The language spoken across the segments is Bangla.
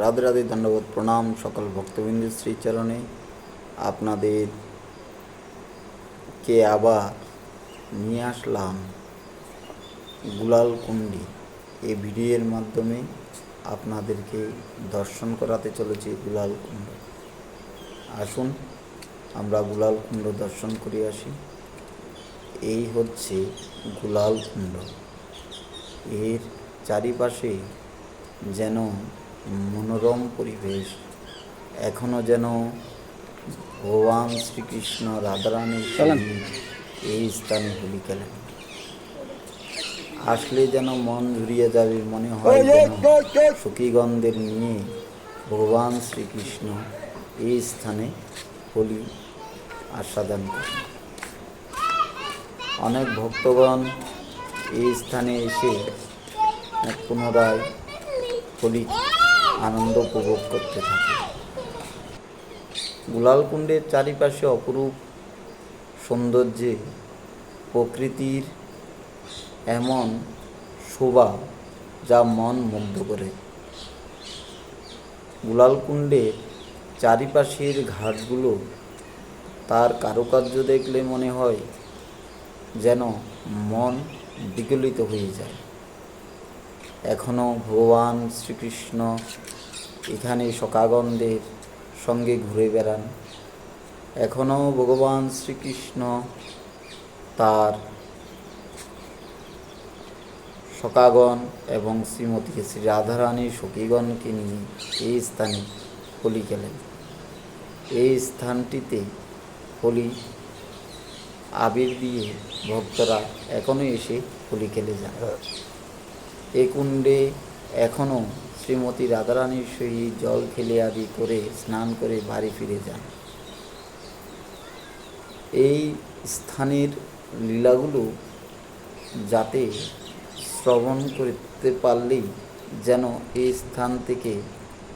রাধে রাধে ধন্যবাদ, প্রণাম সকল ভক্তবৃন্দের শ্রীচরণে। আপনাদের কে আবার নিয়ে আসলাম গুলাল কুণ্ডি এই ভিডিওর মাধ্যমে আপনাদেরকে দর্শন করাতে চলেছি গুলাল কুণ্ড আসুন, আমরা গুলাল কুণ্ড দর্শন করে আসি। এই হচ্ছে গুলাল কুণ্ড এর চারিপাশে যেন মনোরম পরিবেশ। এখনও যেন ভগবান শ্রীকৃষ্ণ রাধারানীর এই স্থানে হোলি খেলেন। আসলে যেন মন জুড়িয়ে যাবে মনে হয় সখীগন্ধের নিয়ে ভগবান শ্রীকৃষ্ণ এই স্থানে হোলি আস্বাদন করেন। অনেক ভক্তগণ এই স্থানে এসে পুনরায় হোলি আনন্দ উপভোগ করতে থাকে। গুলালকুণ্ডের চারিপাশে অপরূপ সৌন্দর্যে প্রকৃতির এমন শোভা যা মন মুগ্ধ করে। গুলালকুণ্ডের চারিপাশের ঘাটগুলো তার কারুকার্য দেখলে মনে হয় যেন মন বিগলিত হয়ে যায়। এখনও ভগবান শ্রীকৃষ্ণ এখানে সকাগন্ধের সঙ্গে ঘুরে বেড়ান। এখনও ভগবান শ্রীকৃষ্ণ তার সকাগণ এবং শ্রীমতী শ্রী রাধারানী সখীগণকে নিয়ে এই স্থানে হোলি খেলেন। এই স্থানটিতে হোলি আবির দিয়ে ভক্তরা এখনও এসে হোলি খেলে যান। এই কুণ্ডে এখনও শ্রীমতী রাধারানীর সহিত জল খেলে আদি করে স্নান করে বাড়ি ফিরে যান। এই স্থানের লীলাগুলো যাতে শ্রবণ করতে পারলেই যেন এই স্থান থেকে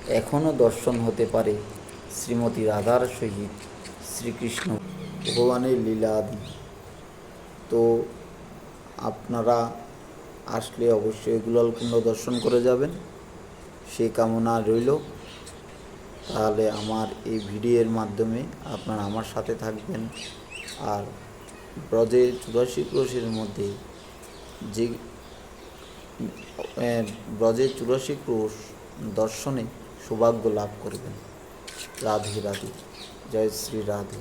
এখনও দর্শন হতে পারে শ্রীমতী রাধার সহিত শ্রীকৃষ্ণ ভগবানের লীলা আদি তো আপনারা আসলে অবশ্যই গুলালকুণ্ড দর্শন করে যাবেন। সে কামনা রইল। তাহলে আমার এই ভিডিওর মাধ্যমে আপনারা আমার সাথে থাকবেন। আর ব্রজের চুরাশি ক্রোশের মধ্যে যে ব্রজের চুরাশি ক্রোশ দর্শনে সৌভাগ্য লাভ করবেন। রাধে রাধে। জয় শ্রী রাধে।